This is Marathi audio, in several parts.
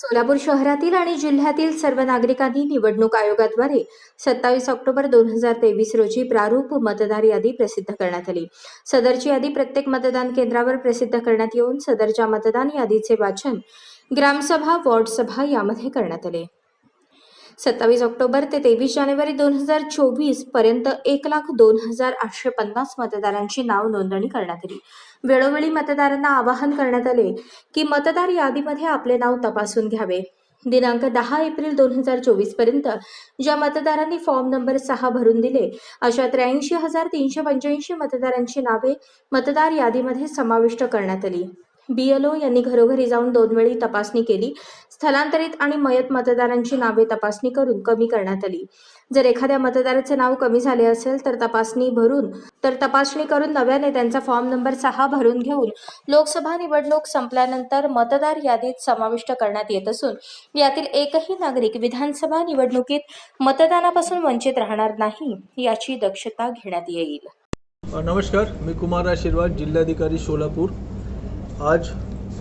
सोलापूर शहरातील आणि जिल्ह्यातील सर्व नागरिकांनी निवडणूक आयोगाद्वारे सत्तावीस ऑक्टोबर दोन हजार तेवीस रोजी प्रारूप मतदार यादी प्रसिद्ध करण्यात आली. सदरची यादी प्रत्येक मतदान केंद्रावर प्रसिद्ध करण्यात येऊन सदरच्या मतदान यादीचे वाचन ग्रामसभा वॉर्डसभा यामध्ये करण्यात आले. सत्तावीस ऑक्टोबर ते तेवीस जानेवारी दोन हजार चोवीसपर्यंत एक लाख दोन हजार आठशे पन्नास मतदारांची नाव नोंदणी करण्यात आली. वेळोवेळी मतदारांना आवाहन करण्यात आले की मतदार यादीमध्ये आपले नाव तपासून घ्यावे. दिनांक दहा एप्रिल दोन हजार चोवीसपर्यंत ज्या मतदारांनी फॉर्म नंबर सहा भरून दिले अशा त्र्याऐंशी हजार तीनशे पंच्याऐंशी मतदारांची नावे मतदार यादीमध्ये समाविष्ट करण्यात आली. बीएलओ यांनी घरोघरी जाऊन दोन वेळी तपासणी केली. स्थलांतरित आणि मयत मतदारांची नावे तपासणी करून कमी करण्यात आली. जर एखाद्या मतदाराचे नाव कमी झाले असेल तर तपासणी भरून तर तपासणी करून नव्याने त्यांचा फॉर्म नंबर सहा भरून घेऊन लोकसभा निवडणूक संपल्यानंतर मतदार यादीत समाविष्ट करण्यात येत असून यातील एकही नागरिक विधानसभा निवडणुकीत मतदानापासून वंचित राहणार नाही याची दक्षता घेण्यात येईल. नमस्कार मी कुमार आशीर्वाद जिल्हाधिकारी सोलापूर. आज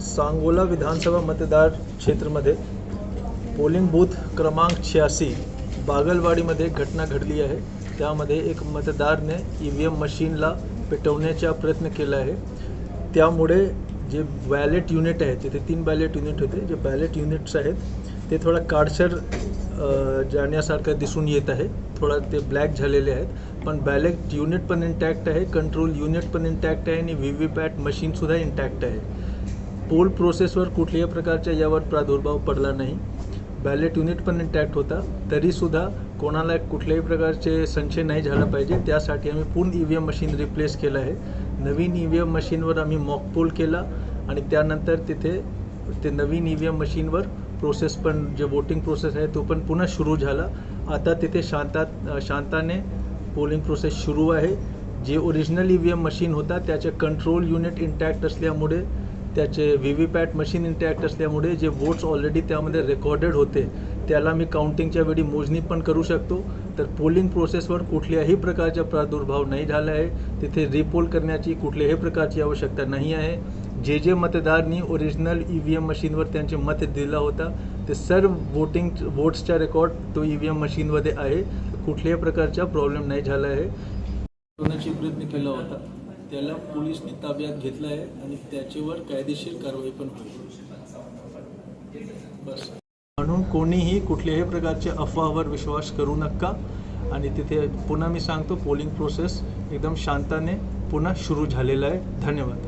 सांगोला विधानसभा मतदार क्षेत्रमध्ये पोलिंग बूथ क्रमांक शहाऐंशी बागलवाडीमध्ये एक घटना घडली आहे. त्यामध्ये एक मतदारने ई व्ही एम मशीनला पेटवण्याचा प्रयत्न केला आहे. त्यामुळे जे बॅलेट युनिट आहे तिथे तीन बॅलेट युनिट होते. जे बॅलेट युनिट्स आहेत ते थोडा काडसर जाण्यासारखं दिसून येत आहे. थोडा ते ब्लॅक झालेले आहेत. पण बॅलेट युनिट पण इंटॅक्ट आहे कंट्रोल युनिट पण इंटॅक्ट आहे आणि व्ही व्ही पॅट मशीनसुद्धा इंटॅक्ट आहे पोल प्रोसेसवर कुठल्याही प्रकारच्या यावर प्रादुर्भाव पडला नाही. बॅलेट युनिट पण इंटॅक्ट होता. तरीसुद्धा कोणाला कुठल्याही प्रकारचे संशय नाही झाला पाहिजे. त्यासाठी आम्ही पूर्ण E V M machine replace केलं आहे. नवीन ई व्ही एम मशीनवर आम्ही मॉक पोल केला आणि त्यानंतर तिथे ते नवीन ई व्ही एम मशीनवर प्रोसेस पण जे वोटिंग प्रोसेस आहे तो पण पुन्हा सुरू झाला. आता तिथे शांतात शांताने पोलिंग प्रोसेस सुरू आहे. जे original E V M machine होता त्याचे कंट्रोल युनिट इंटॅक्ट असल्यामुळे त्याचे V V PAT machine intact असल्यामुळे जे वोट्स ऑलरेडी त्यामध्ये रेकॉर्डेड होते त्याला मी काउंटिंगच्या वेळी मोजणी पण करू शकतो. तर पोलिंग प्रोसेसवर कुठल्याही प्रकारचा प्रादुर्भाव नाही झाला आहे. तिथे रिपोल करण्याची कुठल्याही प्रकारची आवश्यकता नाही आहे. जे जे मतदारांनी ओरिजिनल ई व्ही एम मशीनवर त्यांचे मत दिला होता ते सर्व वोटिंग वोट्सचा रेकॉर्ड तो ई व्ही एम मशीनमध्ये आहे. कुठल्याही प्रकारचा प्रॉब्लेम नाही झाला आहे. होण्याची प्रयत्न केला होता त्याला पोलिसने ताब्यात घेतलं आहे आणि त्याच्यावर कायदेशीर कारवाई पण होईल. बस. म्हणून कोणीही कुठल्याही प्रकारच्या अफवावर विश्वास करू नका. आणि तिथे पुन्हा मी सांगतो पोलिंग प्रोसेस एकदम शांताने पुन्हा सुरू झालेला आहे. धन्यवाद.